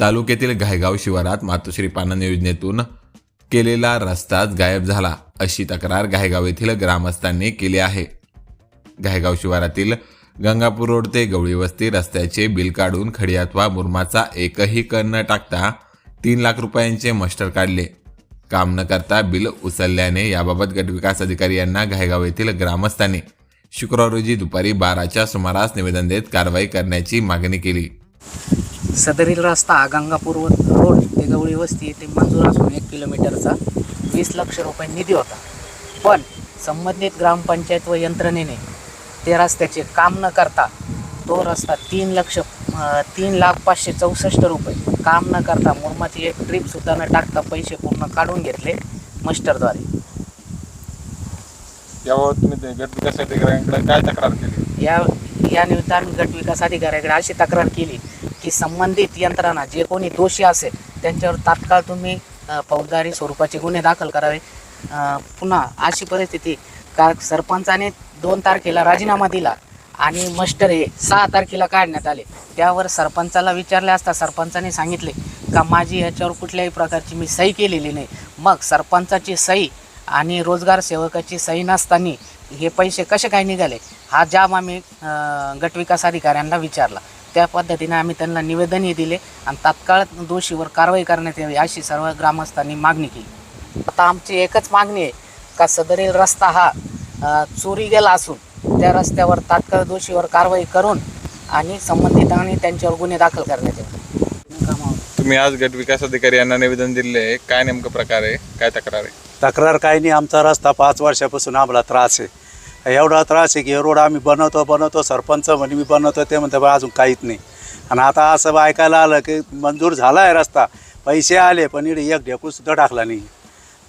तालुक्यातील घायगाव शिवारात मातोश्री पानन योजनेतून केलेला रस्ताच गायब झाला अशी तक्रार घायगाव येथील ग्रामस्थांनी केली आहे. घायगाव शिवारातील गंगापूर रोड ते गवळी वस्ती रस्त्याचे बिल काढून खडी अथवा मुरमाचा एकही कर न टाकता तीन लाख रुपयांचे मस्टर काढले. काम न करता बिल उचलल्याने याबाबत गटविकास अधिकारी यांना घायगाव येथील ग्रामस्थांनी शुक्रवार रोजी दुपारी बाराच्या सुमारास निवेदन देत कारवाई करण्याची मागणी केली. सदरील रस्ता गंगापूर रोड ते गवळी वस्ती येथे मंजूर असून एक किलोमीटरचा वीस लक्ष रुपये निधी होता. पण संबंधित ग्रामपंचायत व यंत्रणेने ते रस्त्याचे काम न करता तो रस्ता तीन लक्ष तीन लाख पाचशे चौसष्ट रुपये काम न करता मुरमाची एक ट्रिपसुद्धा न टाकता पैसे पूर्ण काढून घेतले मस्टरद्वारे. तुम्ही ते अधिकाऱ्यांकडे काय तक्रार केली? या या निमित्त आम्ही गट विकास अधिकाऱ्याकडे अशी तक्रार केली की संबंधित यंत्रणा जे कोणी दोषी असेल त्यांच्यावर तात्काळ तुम्ही फौजदारी स्वरूपाचे गुन्हे दाखल करावे. पुन्हा अशी परिस्थिती का सरपंचाने दोन तारखेला राजीनामा दिला आणि मस्टर हे सहा तारखेला काढण्यात आले. त्यावर सरपंचाला विचारले असता सरपंचाने सांगितले का माझी याच्यावर कुठल्याही प्रकारची मी सही केलेली नाही. मग सरपंचाची सही आणि रोजगार सेवकाची सही नसताना हे पैसे कसे काय निघाले? हा जाब आम्ही गटविकास अधिकाऱ्यांना विचारला. त्या पद्धतीने आम्ही त्यांना निवेदनही दिले आणि तात्काळ दोषीवर कारवाई करण्यात यावी अशी सर्व ग्रामस्थांनी मागणी केली. आता आमची एकच मागणी आहे का सदरील रस्ता हा चोरी गेला असून त्या रस्त्यावर तात्काळ दोषीवर कारवाई करून आणि संबंधितांनी त्यांच्यावर गुन्हे दाखल करण्यात यावे. तुम्ही आज गट विकास अधिकारी यांना निवेदन दिले काय नेमकं प्रकार आहे? काय तक्रार आहे? तक्रार काही नाही. आमचा रस्ता पाच वर्षापासून आम्हाला त्रास आहे. एवढा त्रास आहे की हे रोड आम्ही बनवतो बनवतो सरपंच म्हणे मी बनवतो. ते म्हणते बा अजून काहीच नाही. आणि आता असं ऐकायला आलं की मंजूर झाला आहे रस्ता पैसे आले पण इकडे एक ढेकूसुद्धा टाकला नाही.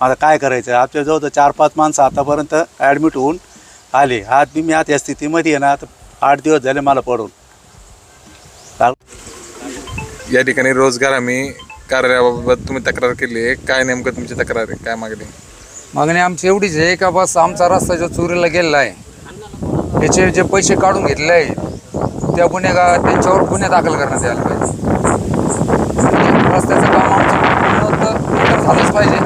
आता काय करायचं? आमच्या जवळ तर चार पाच माणसं आतापर्यंत ॲडमिट होऊन आले. आज मी आता या स्थितीमध्ये आहे ना आता आठ दिवस झाले मला पडून. या ठिकाणी रोजगार आम्ही कार्याबाबत तुम्ही तक्रार केली आहे. काय नेमकं तुमची तक्रार आहे? काय मागणी मागणी आमची एवढीच आहे का बस आमचा रस्ता जो चोरीला गेलेला आहे त्याचे जे पैसे काढून घेतले आहेत त्या गुन्हेगार त्यांच्यावर गुन्हे दाखल करण्यात यायला पाहिजे. रस्त्याचं काम आमचं झालंच पाहिजे.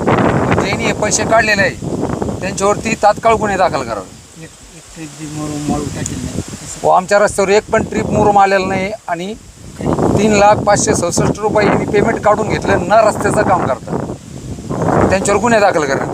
ज्यांनी हे पैसे काढलेले आहे त्यांच्यावरती तात्काळ गुन्हे दाखल करावे. व आमच्या रस्त्यावर एक पण ट्रीप मुरुम आलेला नाही आणि तीन लाख पाचशे सदुसष्ट रुपये पेमेंट काढून घेतलं न रस्त्याचं काम करतात त्यांच्यावर गुन्हे दाखल करण्यात